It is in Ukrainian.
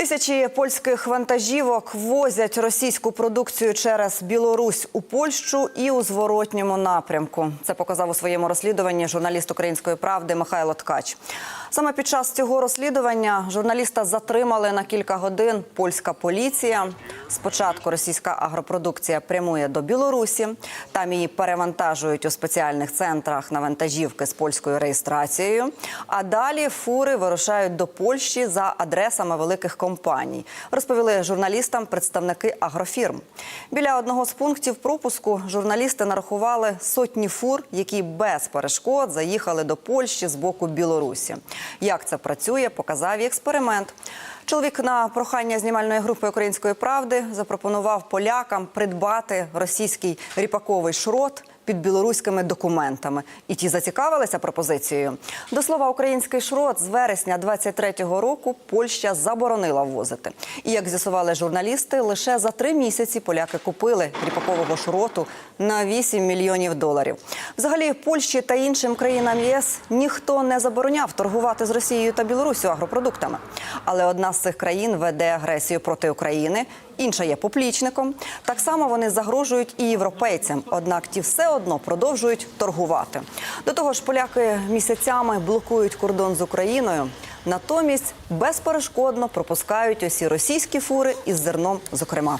Тисячі польських вантажівок возять російську продукцію через Білорусь у Польщу і у зворотньому напрямку. Це показав у своєму розслідуванні журналіст Української правди Михайло Ткач. Саме під час цього розслідування журналіста затримали на кілька годин польська поліція. Спочатку російська агропродукція прямує до Білорусі. Там її перевантажують у спеціальних центрах на вантажівки з польською реєстрацією. А далі фури вирушають до Польщі за адресами великих компаній. Розповіли журналістам представники агрофірм. Біля одного з пунктів пропуску журналісти нарахували сотні фур, які без перешкод заїхали до Польщі з боку Білорусі. Як це працює, показав експеримент. Чоловік на прохання знімальної групи української правди запропонував полякам придбати російський ріпаковий шрот під білоруськими документами. І ті зацікавилися пропозицією. До слова, український шрот з вересня 23-го року Польща заборонила ввозити. І як з'ясували журналісти, лише за три місяці поляки купили ріпакового шроту на 8 мільйонів доларів. Взагалі, Польщі та іншим країнам ЄС ніхто не забороняв торгувати з Росією та Білоруссю агропродуктами. Але одна з цих країн веде агресію проти України. Інша є поплічником. Так само вони загрожують і європейцям. Однак ті все одно продовжують торгувати. До того ж, поляки місяцями блокують кордон з Україною. Натомість безперешкодно пропускають усі російські фури із зерном, зокрема.